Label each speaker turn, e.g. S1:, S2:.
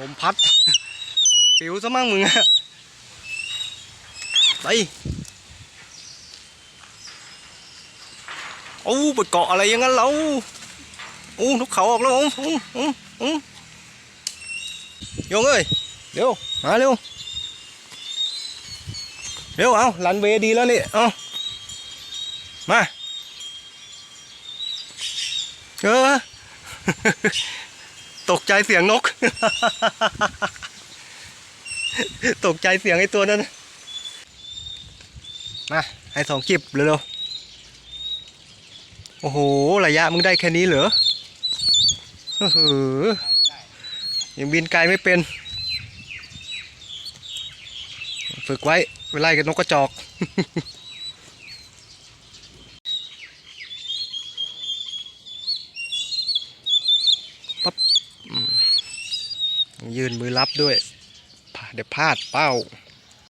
S1: ลมพัด ปิวซะมั่งมึงอะไปโอ้ไปเกาะอะไรอย่างนั้นเราโอ้นกเขาออกแล้วโอ้โอ้โอ้ยงเอ้ยเร็วมาเร็วเร็วเอาลันเวดีแล้วนี่เอามาเออ ตกใจเสียงนก ตกใจเสียงไอ้ตัวนั้น มาให้สองจิบเร็วๆโอ้โห ระยะมึงได้แค่นี้เหรอเออยังบินไกลไม่เป็น ฝึกไว้เวลากับนกกระจอกป๊อ ยืนมือรับด้วย เดี๋ยวพลาดเป้า